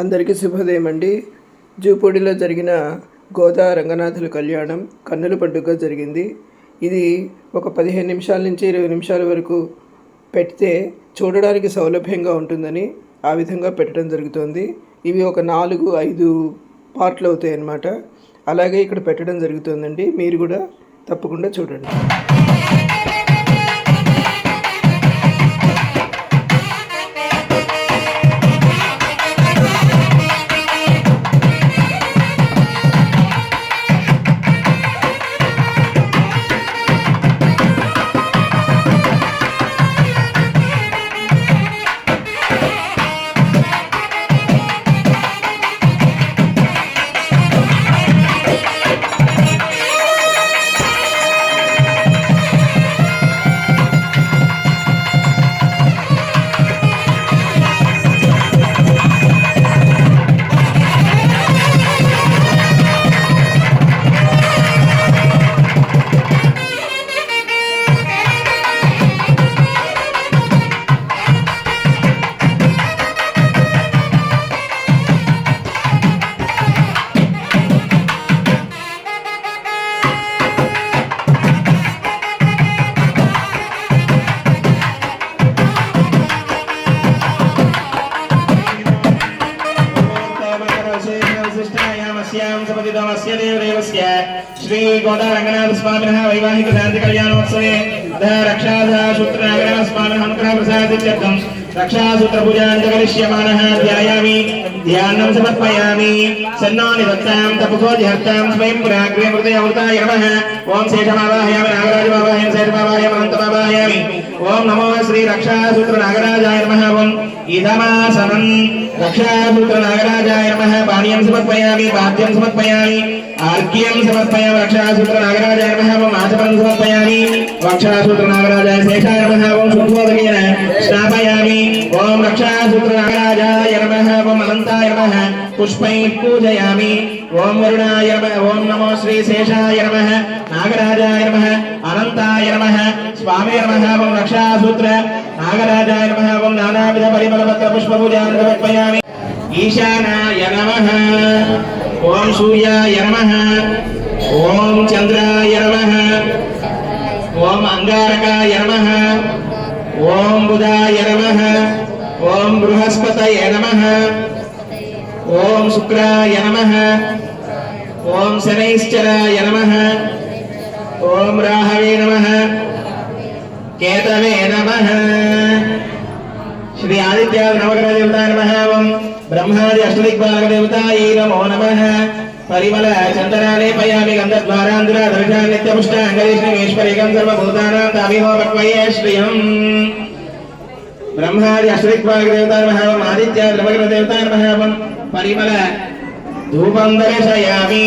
అందరికీ శుభోదయం అండి జూపూడిలో జరిగిన గోదా రంగనాథుల కళ్యాణం కన్నుల పండుగ జరిగింది. ఇది ఒక పదిహేను నిమిషాల నుంచి ఇరవై నిమిషాల వరకు పెడితే చూడడానికి సౌలభ్యంగా ఉంటుందని ఆ విధంగా పెట్టడం జరుగుతుంది. ఇవి ఒక నాలుగు ఐదు పార్ట్లు అవుతాయి అన్నమాట అలాగే ఇక్కడ పెట్టడం జరుగుతుందండి. మీరు కూడా తప్పకుండా చూడండి. శ్రీ గోదా రంగనాథ స్వామిన వైవాహిక శాంతి కళ్యాణోత్సవే రక్షాధ సూత్ర నాగరాజ స్వామి అనుగ్రహ ప్రసాదిత్యర్థం రక్షాసూత్ర పూజాంత కరిష్యమానः ధ్యాయామి ధ్యానం సమర్పయామి సన్నాని దత్తాం తపసోధిహర్తాం స్వయం పురాగ్రే మృతే అమృతాయ నమః ఓం శేషమావాహయామి నాగరాజమావాహయామి శేషమావాహయామి అనంతమావాహయామి ఓం నమో శ్రీ రక్షాసూత్ర నాగరాజాయ నమః ఓం ఇదమాసనం రక్షాసూత్ర నాగరాజాయ నమః పానీయం సమర్పయామి పాద్యం సమర్పయామి ఆర్గ్యం సమర్పయామి రక్షాసూత్ర నాగరాజాయ నమః ఓం ఆచమనం సమర్పయామి రక్షాసూత్ర నాగరాజాయ శేషాయ నమః ఓం శుద్ధోదకేన స్నాపయామి ఓం రక్షాసూత్ర నాగరాజాయ నమః ఓం అనంతాయ నమః పుష్పై పూజయామి ఓం వరుణాయ నమః ఓం నమో శ్రీ శేషాయ నమః నాగరాజాయ నమః. ఓం రక్షాసూత్ర నాగరాజాయ నమః నానావిధ పరిమళపత్ర పుష్ప పూజాన్ని సమర్పయామి. ఈశానాయ నమః. ఓం సూర్యాయ నమః. ఓం చంద్రాయ నమః. ఓం అంగారకాయ నమః. ఓం బుధాయ నమః. ఓం బృహస్పతయ నమః. ఓం శుక్రాయ నమః. ఓం శనైశ్చరాయ నమః. ఓం రాహవే నమః. కేతవే నమ. శ్రీ ఆదిత్య నవగ్రహ దేవతాయ నమః. ఓం బ్రహ్మాది అష్టదిగ్బాలక దేవతాయై నమో నమ. పరిమళ చందనాలేపయామి గంధద్వారాంధ్ర దర్శన నిత్యపుష్ట అంగరీష్ణేశ్వరేకం సర్వభూతానాం తామిహోపక్వయే శ్రియం. బ్రహ్మాది అష్టదిగ్బాలక దేవతాయ నమః ఆదిత్య నవగ్రహ దేవతాయ నమః పరిమళ ధూపం దర్శయామి.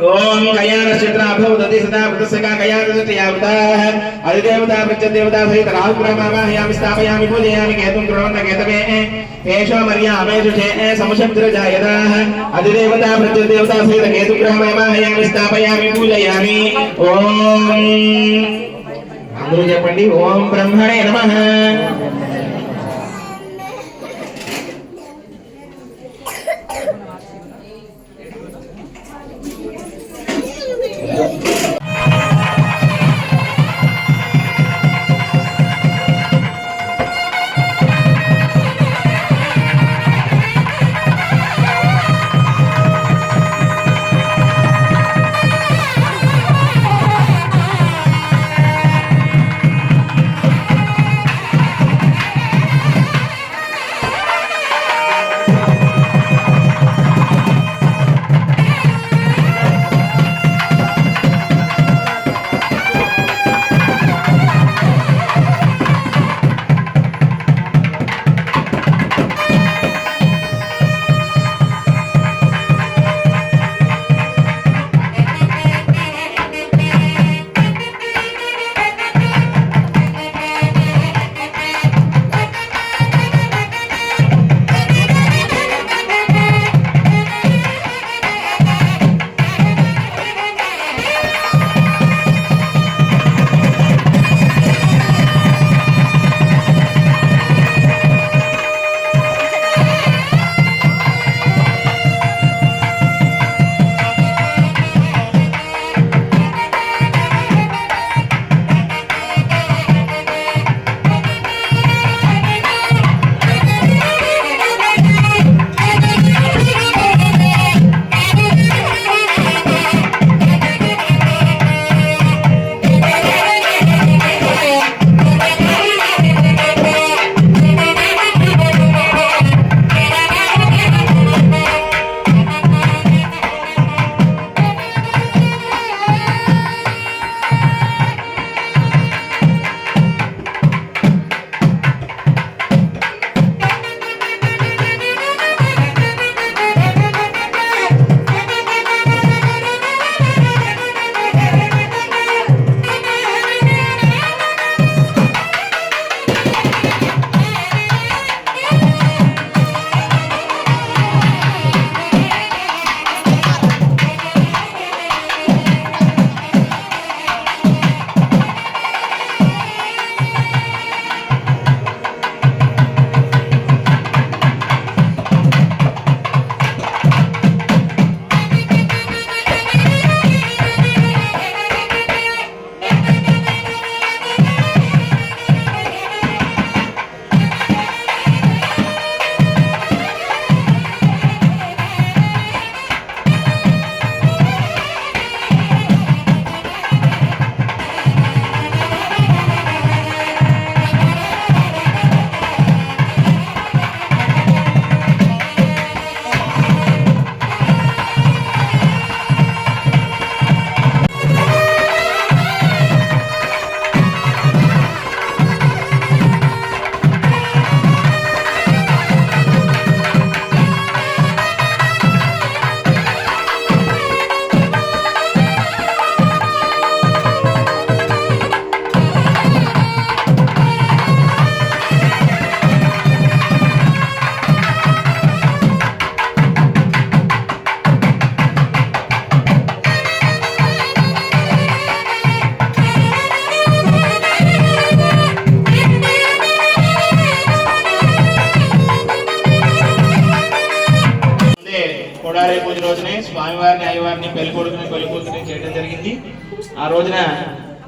రవి శ్రవంతునః అధిదేవతా ప్రత్యదేవతా సహిత శనైశ్చరమావాహయామి స్థాపయామి పూజయామి ఓం కయానశ్చిత్రాభవదతి సదా వృతస్సగా కయానశ్చిత్రయావృతాః అధిదేవతా ప్రత్యదేవతా సహిత రాహుగ్రహమావాహయామి స్థాపయామి పూజయామి కేతుం కృణవంత కేతవే ఏషో మర్యామేషు చే సముషబ్ద్రజాయదాః అధిదేవతా ప్రత్యదేవతా సహిత కేతుగ్రహమావాహయామి స్థాపయామి పూజయామి ఓం అందరూ చెప్పండి ఓం బ్రహ్మణే నమః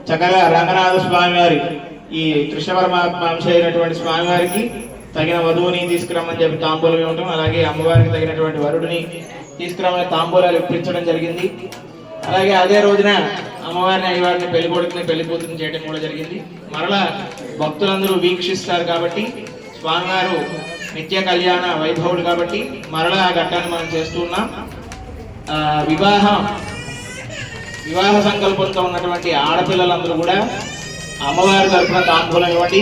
చక్కగా రంగనాథ స్వామివారి ఈ కృష్ణ పరమాత్మ అంశ అయినటువంటి స్వామివారికి తగిన వధువుని తీసుకురమ్మని చెప్పి తాంబూలం ఇవ్వటం అలాగే అమ్మవారికి తగినటువంటి వరుడిని తీసుకురమ్మని తాంబూలాలు ఇప్పించడం జరిగింది. అలాగే అదే రోజున అమ్మవారిని అయ్యవారిని పెళ్ళి కొడుకుని పెళ్ళి కూతురిని చేయడం కూడా జరిగింది. మరలా భక్తులందరూ వీక్షిస్తారు కాబట్టి స్వామివారు నిత్య కళ్యాణ వైభవుడు కాబట్టి మరలా ఆ ఘట్టాన్ని మనం చేస్తున్నాం వివాహం వివాహ సంకల్పంతో ఉన్నటువంటి ఆడపిల్లలందరూ కూడా అమ్మవారి తరపున తాంబూలం ఇవ్వండి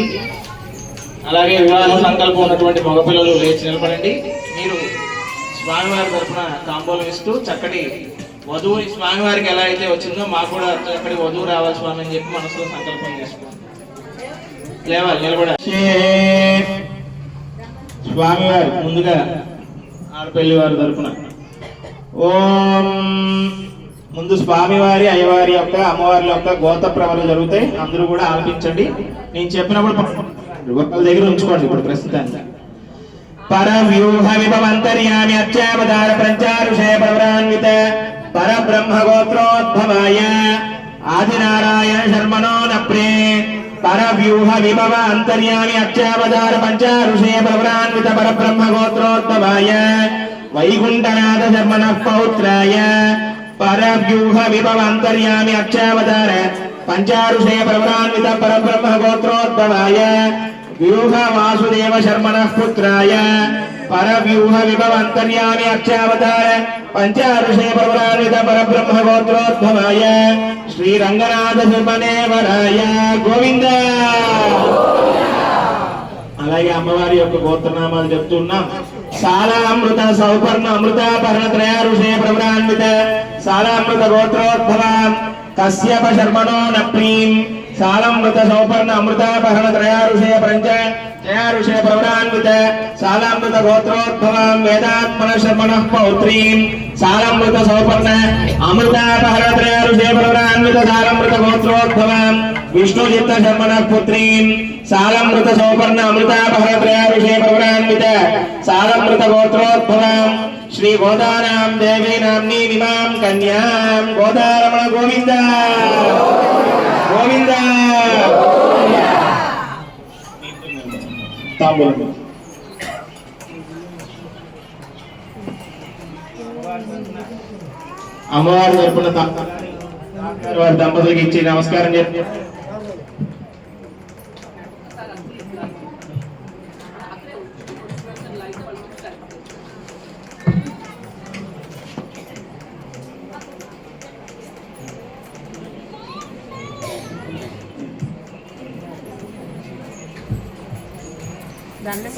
అలాగే వివాహ సంకల్పం ఉన్నటువంటి మగపిల్లలు లేచి నిలబడండి. మీరు స్వామివారి తరఫున తాంబూలం ఇస్తూ చక్కటి వధువు స్వామివారికి ఎలా అయితే వచ్చిందో మాకు కూడా చక్కటి వధువు రావాలి స్వామి అని చెప్పి మనసులో సంకల్పం చేసుకోండి లేవాలి నిలబడ స్వామివారు ముందుగా ఆడపల్లి వారి తరఫున ఓం ముందు స్వామివారి అయ్యవారి యొక్క అమ్మవారి యొక్క గోత ప్రభలు జరుగుతాయి. అందరూ కూడా ఆలపించండి నేను చెప్పినప్పుడు ఒకళ్ళ దగ్గర ఉంచుకోండి ఇప్పుడు ప్రస్తుతానికి. పరవ్యూహ విభవంతర్యామి అత్యావతార ప్రచారుషయ పర బ్రహ్మ గోత్రోద్భవాయ ఆదినారాయణ శర్మణో నప్రే. పరవ్యూహ విభవ అంతర్యామి అత్యావతార పంచారుషయ పర బ్రహ్మ గోత్రోద్భవాయ వైకుంఠనాథ శర్మణ పౌత్రాయ. పరవ్యూహ అక్షావతార పంచారుషయ ప్రవరాన్విత పరబ్రహ్మ గోత్రోద్భవాయ వ్యూహ వాసుదేవ శర్మణ పుత్రాయ పరవ్యూహ విభవంతర్యామి అక్షావతార పంచారుషయ ప్రవరాన్విత పరబ్రహ్మ గోత్రోద్భవాయ శ్రీరంగనాథ సుమనేవరాయ గోవింద అలాగే అమ్మవారి యొక్క గోత్రనామాలు చెప్తున్నాం సాలామృత సౌపర్ణ అమృత పర్ణత్రయ ఋషే ప్రవరాన్విత సాలామృత గోత్రోద్భవాన్ కశ్యప శర్మణో నప్రీం సాలామృత సౌపర్ణ అమృత పర్ణత్రయ ఋషే ప్రంచ జయ ఋషే ప్రవరాన్విత సాలామృత గోత్రోద్భవం వేదాత్మన శర్మణ పౌత్రీం సాలామృత సౌపర్ణ అమృత పర్ణత్రయ ఋషే ప్రవరాన్విత సాలామృత గోత్రోద్భవం విష్ణు చిత్త శర్మణ పుత్రీం సాలమృత సౌపర్ణ అమృతాపహరత్రయ ఋషే ప్రవరాన్విత సాలమృత గోత్రోద్భవం శ్రీ గోదానాం దేవీ నామ్ని విమాం కన్యాం గోదారమణ గోవింద గోవింద తాంబూలం అమ్మవారి తరపున తా- వారి దంపతులకు ఇచ్చి నమస్కారం చెప్పి దానిలో